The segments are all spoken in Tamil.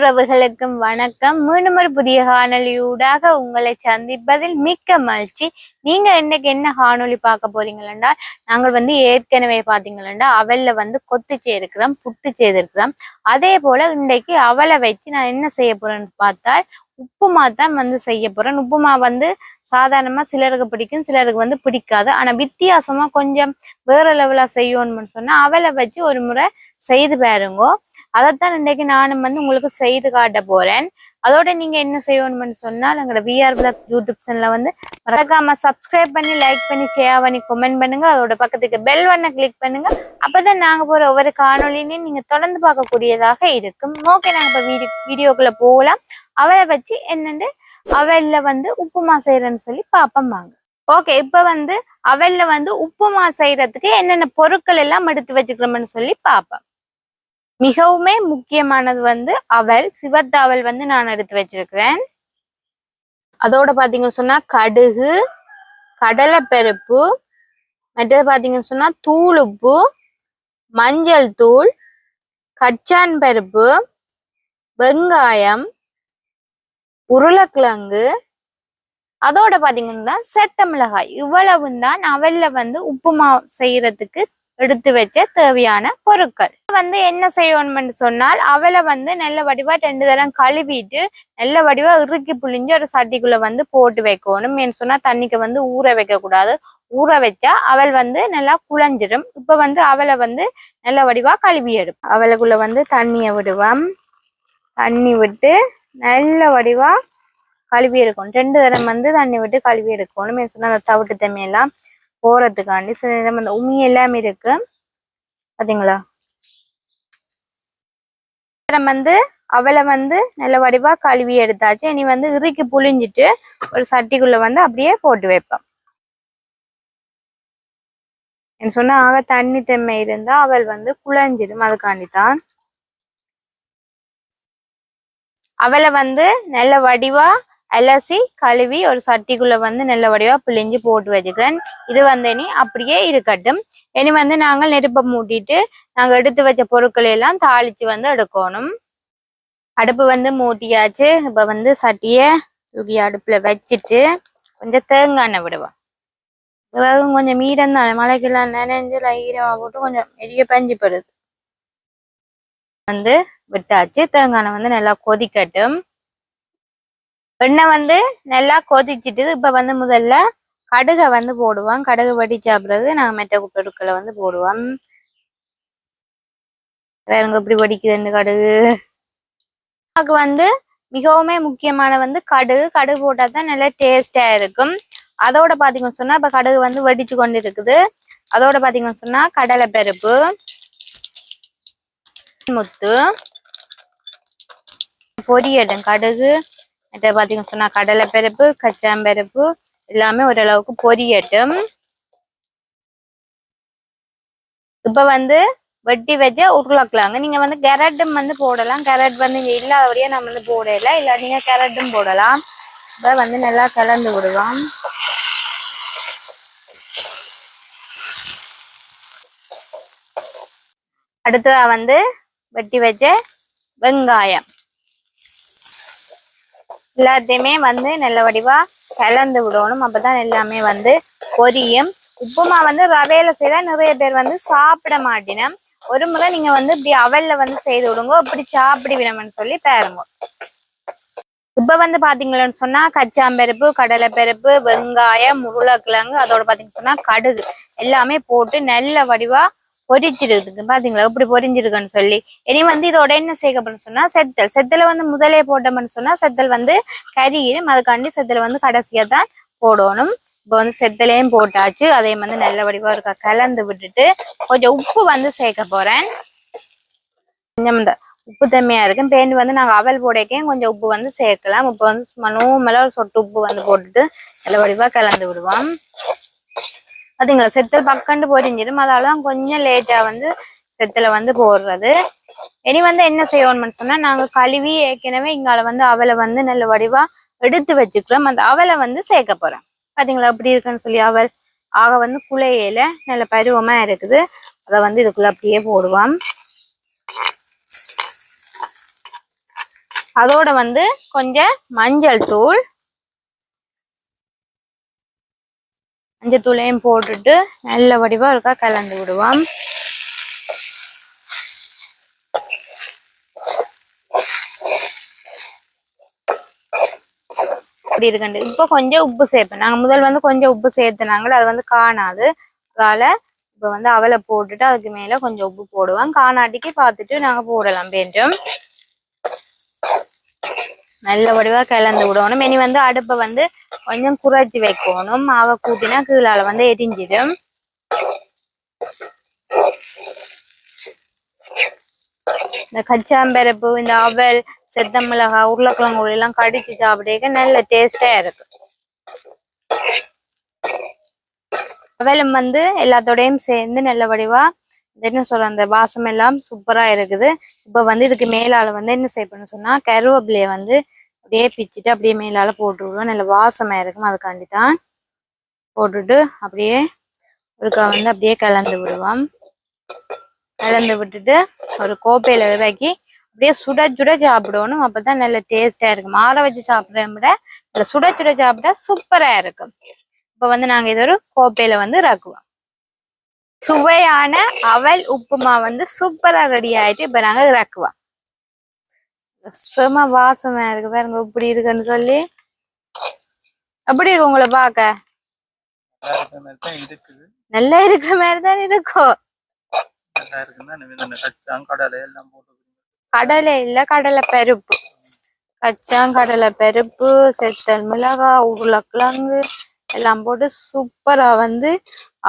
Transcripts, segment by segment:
அனைத்துறவுகளுக்கும் வணக்கம். மீண்டும் ஒரு புதிய காணொலியூடாக உங்களை சந்திப்பதில் மிக்க மகிழ்ச்சி. நீங்க இன்னைக்கு என்ன காணொளி பார்க்க போறீங்களா நாங்கள் வந்து ஏற்கனவே பாத்தீங்களா அவல்ல வந்து கொத்து செய்திருக்கிறோம் புட்டு செய்திருக்கிறோம் அதே போல இன்றைக்கு அவலை வச்சு நான் என்ன செய்ய போறேன்னு பார்த்தால் உப்புமா தான் வந்து செய்ய போகிறேன் உப்புமா வந்து சாதாரணமாக சிலருக்கு பிடிக்கும் சிலருக்கு வந்து பிடிக்காது. ஆனால் வித்தியாசமாக கொஞ்சம் வேற லெவலாக செய்யணும்னு சொன்னால் அவளை வச்சு ஒரு முறை செய்து பாருங்கோ. அதைத்தான் இன்றைக்கு நானும் வந்து உங்களுக்கு செய்து காட்ட போகிறேன் அதோட நீங்கள் என்ன செய்யணும்னு சொன்னால் எங்களோட விஆர் பிளாக் யூடியூப் சேனலில் வந்து மறக்காம சப்ஸ்கிரைப் பண்ணி லைக் பண்ணி ஷேர் பண்ணி கமெண்ட் பண்ணுங்க. அதோட பக்கத்துக்கு பெல் ஒன்னை கிளிக் பண்ணுங்க. அப்பதான் நாங்க போற ஒவ்வொரு காணொலினையும் நீங்க தொடர்ந்து பார்க்கக்கூடியதாக இருக்கும். ஓகே நாங்க இப்போ வீடியோ வீடியோக்குள்ள போகலாம். அவளை வச்சு என்னென்னு அவல்ல வந்து உப்புமா செய்யறேன்னு சொல்லி பாப்போம் வாங்க ஓகே இப்ப வந்து அவல்ல வந்து உப்புமா செய்யறதுக்கு என்னென்ன பொருட்கள் எல்லாம் எடுத்து வச்சுக்கிறோம்னு சொல்லி பார்ப்பேன் மிகவுமே முக்கியமானது வந்து அவள் சிவத்த அவள் வந்து நான் எடுத்து வச்சிருக்கிறேன். அதோட பாத்தீங்கன்னு சொன்னா கடுகு கடலைப்பருப்பு மற்றது பாத்தீங்கன்னு சொன்னா தூள் உப்பு மஞ்சள் தூள் கச்சான் பருப்பு வெங்காயம் உருளைக்கிழங்கு அதோட பார்த்தீங்கன்னா செத்த மிளகாய் இவ்வளவும் தான் அவல்ல வந்து உப்புமா செய்யறதுக்கு எடுத்து வச்ச தேவையான பொருட்கள். வந்து என்ன செய்யணும்னு சொன்னால் அவளை வந்து நல்ல வடிவா ரெண்டு தரம் கழுவிட்டு நல்ல வடிவா இறுக்கி புளிஞ்சு ஒரு சட்டிக்குள்ள வந்து போட்டு வைக்கணும். ஏன்னு சொன்னா தண்ணிக்கு வந்து ஊற வைக்க கூடாது ஊற வச்சா அவள் வந்து நல்லா குழஞ்சிடும். இப்ப வந்து அவளை வந்து நல்ல வடிவா கழுவி எடுப்போம். அவளுக்குள்ள வந்து தண்ணியை விடுவோம். தண்ணி விட்டு நல்ல வடிவா கழுவி எடுக்கணும் ரெண்டு தரம் வந்து தண்ணி விட்டு கழுவி எடுக்கணும் அந்த தவிட்டு தண்ணியெல்லாம் போறதுக்காண்டி சில நேரம் அந்த உமி எல்லாமே இருக்கு. பாத்தீங்களா? வந்து அவளை வந்து நல்ல வடிவா கழுவி எடுத்தாச்சு. இனி வந்து இறுக்கி புழிஞ்சிட்டு ஒரு சட்டிக்குள்ள வந்து அப்படியே போட்டு வைப்பேன் என் சொன்னா ஆக தண்ணி தெம்மை இருந்தா அவள் வந்து குழஞ்சிடும். அதுக்காண்டி தான் அவளை வந்து நல்ல வடிவா அலசி கழுவி ஒரு சட்டிக்குள்ள வந்து நல்ல வடிவா பிழிஞ்சு போட்டு வச்சுக்கிறேன். இது வந்து இனி அப்படியே இருக்கட்டும். இனி வந்து நாங்கள் நெருப்பை மூட்டிட்டு நாங்க எடுத்து வச்ச பொருட்களை எல்லாம் தாளிச்சு வந்து எடுக்கணும். அடுப்பு வந்து மூட்டியாச்சு. இப்ப வந்து சட்டிய தூக்கி அடுப்புல வச்சுட்டு கொஞ்சம் தேங்காய் எண்ணெய் விடுவோம். கொஞ்சம் மீரம் தானே. மழைக்கெல்லாம் நினைஞ்சு ஈரமா போட்டு கொஞ்சம் எரிய பஞ்சு போடுது வந்து விட்டாச்சு. தேங்காய் வந்து நல்லா கொதிக்கட்டும். எண்ணெய் வந்து நல்லா கொதிச்சிட்டு இப்ப வந்து முதல்ல கடுகை வந்து போடுவோம். கடுகு வடிச்சா பிறகு நாங்கள் மெட்டை பொருட்களை வந்து போடுவோம். வேறங்க இப்படி வடிக்குதுன்னு கடுகு. அதுக்கு வந்து மிகவுமே முக்கியமான வந்து கடுகு. கடுகு போட்டால் தான் நல்லா டேஸ்டாக இருக்கும். அதோட பார்த்தீங்கன்னு சொன்னா இப்ப கடுகு வந்து வடிச்சு கொண்டு இருக்குது. அதோட பார்த்தீங்கன்னு சொன்னா கடலை பருப்பு முத்து. பொரியட்டும் கடுகு மற்ற சொன்னா கடலை பருப்பு கச்சாம்பருப்பு எல்லாமே ஓரளவுக்கு பொரியட்டும் இப்ப வந்து வெட்டி வச்ச உருளைக்கிழங்கு. நீங்க வந்து கேரட்டும் வந்து போடலாம். கேரட் வந்து இங்க இல்லாதபடியே நம்ம வந்து போடல. இல்ல நீங்க கேரட்டும் போடலாம். இப்ப வந்து நல்லா கலந்து விடுவோம். அடுத்ததா வந்து வெட்டி வச்ச வெங்காயம். எல்லாத்தையுமே வந்து நல்ல வடிவா கலந்து விடணும். அப்பதான் எல்லாமே வந்து பொரியும். உப்புமா வந்து ரவையில செய்தா நிறைய பேர் வந்து சாப்பிட மாட்டினோம். ஒரு முறை நீங்க வந்து இப்படி அவல்ல வந்து செய்து விடுங்க. இப்படி சாப்பிடுவினம்னு சொல்லி பேருங்க. இப்ப வந்து பாத்தீங்களன்னு சொன்னா கச்சாம்பருப்பு கடலைப்பருப்பு வெங்காயம் உருளைக்கிழங்கு அதோட பாத்தீங்கன்னு சொன்னா கடுகு. எல்லாமே போட்டு நல்ல வடிவா பொரிச்சிருக்கு பாத்தீங்களா? இப்படி பொரிஞ்சிருக்குன்னு சொல்லி. இனி வந்து இதோட என்ன சேர்க்கப்படுன்னு சொன்னா செத்தல். செத்தல வந்து முதலே போட்டோம்னு சொன்னா செத்தல் வந்து கறியும் அதுக்காண்டி செத்தல வந்து கடைசியா தான் போடணும். இப்போ வந்து செத்தலையும் போட்டாச்சு. அதையும் வந்து நல்ல வடிவா இருக்கா கலந்து விட்டுட்டு கொஞ்சம் உப்பு வந்து சேர்க்க போறேன். கொஞ்சம் இந்த உப்பு தம்மியா இருக்கும் பேண்டு வந்து நாங்க அவல் போடக்கே கொஞ்சம் உப்பு வந்து சேர்க்கலாம். உப்பு வந்து சும்மா நூமல ஒரு சொட்டு உப்பு வந்து போட்டுட்டு நல்ல வடிவா கலந்து விடுவோம். பாத்தீங்களா? செத்தல் பக்கண்டு பொரிஞ்சிடும் அதால கொஞ்சம் லேட்டா வந்து செத்துல வந்து போடுறது. இனி வந்து என்ன செய்யணும்னு சொன்னா நாங்க கழுவி ஏற்கனவே இங்கால வந்து அவளை வந்து நல்ல வடிவா எடுத்து வச்சுக்கிறோம். அந்த அவலை வந்து சேர்க்க போறேன் பாத்தீங்களா? அப்படி இருக்குன்னு சொல்லி அவல் ஆக வந்து குழையில நல்ல பருவமா இருக்குது. அதை வந்து இதுக்குள்ள அப்படியே போடுவோம். அதோட வந்து கொஞ்சம் மஞ்சள் தூள் மஞ்சள் தூளையும் போட்டுட்டு நல்ல வடிவா இருக்கா கலந்து விடுவோம். அப்படி இருக்கண்டு இப்போ கொஞ்சம் உப்பு சேர்ப்பேன். நாங்க முதல் வந்து கொஞ்சம் உப்பு சேர்த்துனாங்களோ அது வந்து காணாது. அதால இப்போ வந்து அவலை போட்டுட்டு அதுக்கு மேல கொஞ்சம் உப்பு போடுவோம். காணாட்டிக்கு பார்த்துட்டு நாங்க போடலாம். வேண்டும் நல்ல வடிவா கலந்து விடணும். இனி வந்து அடுப்பை வந்து கொஞ்சம் குறைச்சி வைக்கணும். மாவை கூட்டினா கீழால வந்து எரிஞ்சிடும். இந்த கச்சாம்பருப்பு இந்த அவல் செத்த மிளகாய் உருளைக்கிழங்கு எல்லாம் கடிச்சு சாப்பிடக்க நல்ல டேஸ்டா இருக்கு அவலும் வந்து எல்லாத்தோடையும் சேர்ந்து நல்ல வடிவா என்ன சொல்ற அந்த வாசம் எல்லாம் சூப்பரா இருக்குது. இப்ப வந்து இதுக்கு மேலால வந்து என்ன செய்யணும்னு சொன்னா கருவேப்பிலைய வந்து அப்படியே பிச்சுட்டு அப்படியே மேலால போட்டு விடுவோம் நல்ல வாசமா இருக்கும் அதுக்காண்டி தான் போட்டுட்டு அப்படியே ஒருக்கா வந்து அப்படியே கலந்து விடுவோம். கலந்து விட்டுட்டு ஒரு கோப்பையில இறக்கி அப்படியே சுட சுட சாப்பிடணும். அப்பதான் நல்ல டேஸ்டா இருக்கும். ஆற வச்சு சாப்பிட்றத விட இந்த சுட சுட சாப்பிட்டா சூப்பரா இருக்கும். இப்ப வந்து நாங்க இது ஒரு கோப்பையில வந்து ரக்குவோம் சுவையான அவல் உப்புமா வந்து சூப்பரா ரெடி ஆயிட்டு இப்ப நாங்க இறக்குவோம். செம வாசமா இருக்கு பாருங்க இப்படி இருக்குன்னு சொல்லி. எப்படி இருக்கு உங்களை பார்க்க? நல்லா இருக்கிற மாதிரி தான் இருக்கும் கடலை இல்ல கடலை பருப்பு. கச்சாங்கடலை பருப்பு செத்தல் மிளகாய் உருளைக்கிழங்கு எல்லாம் போட்டு சூப்பரா வந்து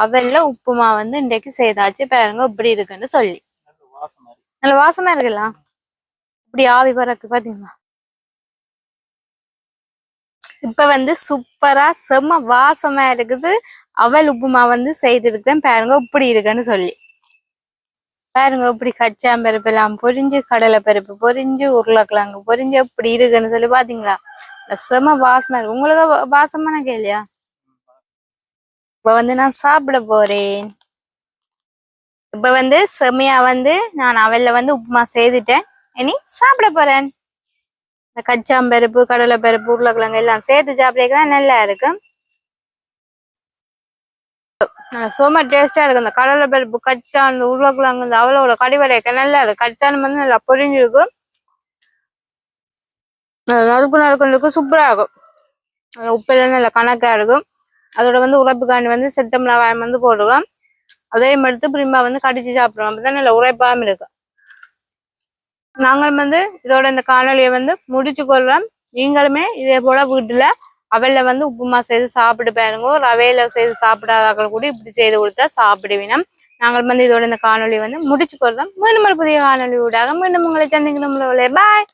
அவல்ல உப்புமா வந்து இன்றைக்கு செய்தாச்சு. பாருங்க இப்படி இருக்குன்னு சொல்லி. நல்ல வாசமா இருக்குல்ல? இருக்கலாம் இப்படி ஆவி பறக்கு பாத்தீங்களா? இப்ப வந்து சூப்பரா செம்ம வாசமா இருக்குது. அவல் உப்புமா வந்து செய்திருக்கேன் பாருங்க இப்படி இருக்குன்னு சொல்லி. பாருங்க இப்படி கச்சாம்பருப்பு எல்லாம் பொரிஞ்சு கடலை பருப்பு பொரிஞ்சு உருளைக்கிழங்கு பொரிஞ்சு இப்படி இருக்குன்னு சொல்லி பாத்தீங்களா? செம வாசமா இருக்கு. உங்களுக்கு வாசமான கேள்வியா இப்ப வந்து நான் சாப்பிட போறேன். இப்ப வந்து செமையா வந்து நான் அவல்ல வந்து உப்புமா செய்துட்டேன். இனி சாப்பிட போறேன். இந்த கச்சாம்பருப்பு கடலை பருப்பு உருளைக்கிழங்கு எல்லாம் சேர்த்து சாப்பிடதான் நல்லா இருக்கும். சும்மா டேஸ்டா இருக்கும். இந்த கடலை பருப்பு கச்சா அந்த உருளைக்கிழங்கு இந்த அவளோட கடிவடைக்க நல்லா இருக்கு கச்சான் வந்து நல்லா பொரிஞ்சிருக்கும். நறுக்கு நறுக்கு இருக்கும் சூப்பரா இருக்கும். உப்பெல்லாம் நல்லா கணக்கா இருக்கும். அதோட வந்து உரைப்புக்காண்டி வந்து செத்த மிளகாயம் வந்து போடுவோம். அதையும் எடுத்து பிரிம்பா வந்து கடிச்சு சாப்பிடுவோம். அப்பதான் நல்ல உரைப்பாம இருக்கும் நாங்கள் வந்து இதோட இந்த காணொலியை வந்து முடிச்சு கொள்றோம். நீங்களுமே இதே போல வீட்டுல அவல்ல வந்து உப்புமா செய்து சாப்பிட்டு பாருங்க. ரவையில செய்து சாப்பிடாதாக்கள் கூட இப்படி செய்து கொடுத்தா சாப்பிடுவினம் நாங்கள் வந்து இதோட இந்த காணொலி வந்து முடிச்சு கொள்றோம். மீண்டும் ஒரு புதிய காணொலி ஊடாக மீண்டும் உங்களை சந்திக்கணும். பாய்